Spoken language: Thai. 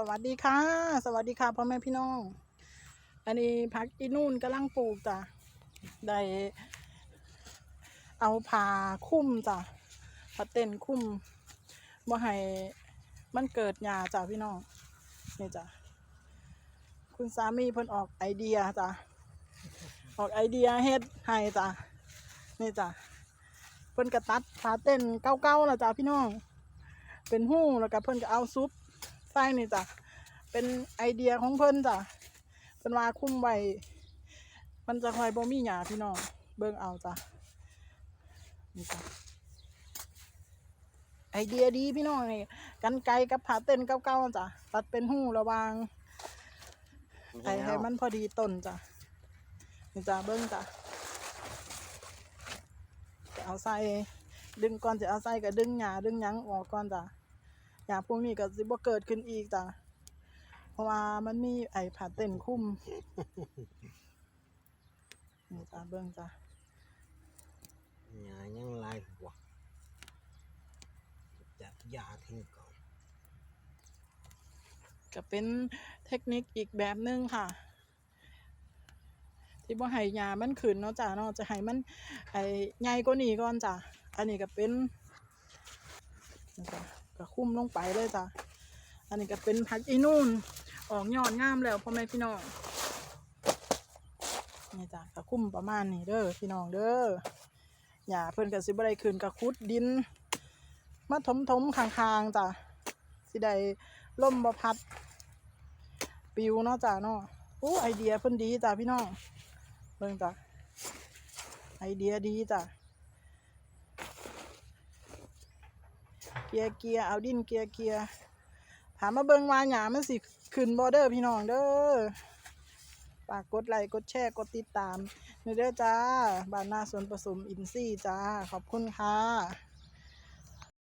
สวัสดีค่ะ สวัสดีค่ะพ่อแม่พี่น้อง อันนี้พักอีนู่นกำลังปลูกจ้ะได้เอาผ้าคุ้มจ้ะผ้าเต้นคุ้มบ่ให้มันเกิดหญ้าจ้ะพี่น้องนี่จ้ะคุณสามีเพิ่นออกไอเดียจ้ะออกไอเดียเฮ็ดให้จ้ะนี่จ้ะเพิ่นกระตัดผ้าเต้นเก่าๆแล้วจ้ะพี่น้องเป็นหู้แล้วก็เพิ่นก็เอาซุป ส่นี่จ้ะเป็นไอเดียของเพิ่นจ้ะเพิ่นว่าคุ้มไว้มันจะคอยบ่มีหยาพี่น้องเบิ่งเอาจ้ะนี่จ้ะไอเดียดีพี่น้องนี่กันไกลกับผาเต้นเก่าๆจ้ะตัดเป็นหู้ระหวางให้ให้มันพอดีต้นจ้ะนี่จ้ะเบิ่งจ้ะจะเอาใส่ดึงก่อนจะเอาใส่ก็ดึงหญ้าดึงหยังออกก่อนจ้ะ หญ้าพวกนี้ก็สิบ่เกิดขึ้นอีกจ้ะเพราะว่ามันมีไอ้ผาเต้นคุ้มนี่จ้ะเบิ่งจ้ะหยายังลายหัวจับยาทิ้งก่อนก็เป็นเทคนิคอีกแบบหนึงค่ะ ที่บ่ให้หญ้ามันขึ้นเนาะจ้ะเนาะจะให้มันไอ้ใหญ่กว่านี้ก่อนจ้ะอันนี้ก็เป็นนี่จ้ะ ก็คุ้มลงไปเลยจ้ะอันนี้ก็เป็นผักอีนู่นออกยอดงามแล้วพ่อแม่พี่น้องนี่จ้ะก็คุ้มประมาณนี้เด้อพี่น้องเด้อหญ้าเพิ่นก็สิบ่ได้ขึ้นก็ขุดดินมาถมถมๆข้างๆจ้ะสิได้ล่มบ่พัด ปิวเนาะจ้ะเนาะโอ้ไอเดียเพิ่นดีจ้ะพี่น้องเบิ่งจ้ะไอเดียดีจ้ะ เกียร์เกียร์เอาดินเกียร์เกียร์ถามมาเบิงว่าหยามันสิขึ้นบอเด้อพี่น้องเด้อฝากกดไลค์กดแชร์กดติดตามนี่เด้อจ้า บานนาสวนผสมอินซี่จ้า ขอบคุณค่ะ